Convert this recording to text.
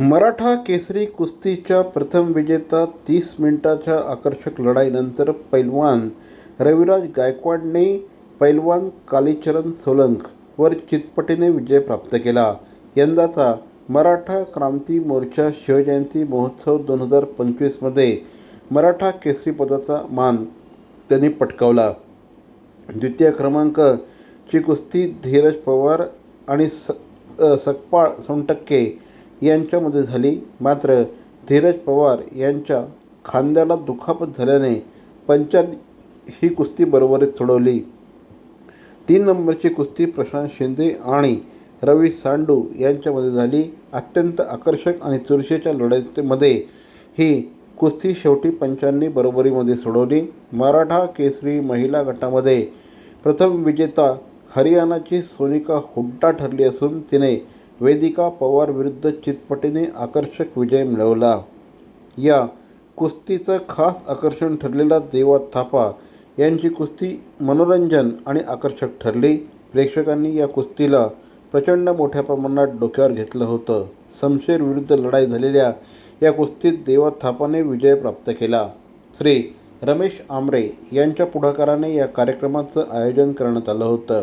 मराठा केसरी कुस्तीच्या प्रथम विजेता तीस मिनिटाच्या आकर्षक लढाईनंतर पैलवान रविराज गायकवाडने पैलवान कालीचरण सोलंकवर चितपटीने विजय प्राप्त केला. यंदाचा मराठा क्रांती मोर्चा शिवजयंती महोत्सव दोन हजार पंचवीसमध्ये मराठा केसरी पदाचा मान त्यांनी पटकावला. द्वितीय क्रमांकची कुस्ती धीरज पवार आणि स सकपाळ सोनटक्के यांच्यामध्ये झाली. मात्र धीरज पवार यांच्या खांद्याला दुखापत झाल्याने पंचांनी ही कुस्ती बरोबरीत सोडवली. तीन नंबरची कुस्ती प्रशांत शिंदे आणि रवी सांडू यांच्यामध्ये झाली. अत्यंत आकर्षक आणि चुरशीच्या लढतीमध्ये ही कुस्ती शेवटी पंचांनी बरोबरीमध्ये सोडवली. मराठा केसरी महिला गटामध्ये प्रथम विजेता हरियाणाची सोनिका हुड्डा ठरली असून तिने वेदिका पवार विरुद्ध चितपटीने आकर्षक विजय मिळवला. या कुस्तीचं खास आकर्षण ठरलेला देवा थापा यांची कुस्ती मनोरंजन आणि आकर्षक ठरली. प्रेक्षकांनी या कुस्तीला प्रचंड मोठ्या प्रमाणात डोक्यावर घेतलं होतं. समशेर विरुद्ध लढाई झालेल्या या कुस्तीत देवा थापाने विजय प्राप्त केला. श्री रमेश आमरे यांच्या पुढाकाराने या कार्यक्रमाचं आयोजन करण्यात आलं होतं.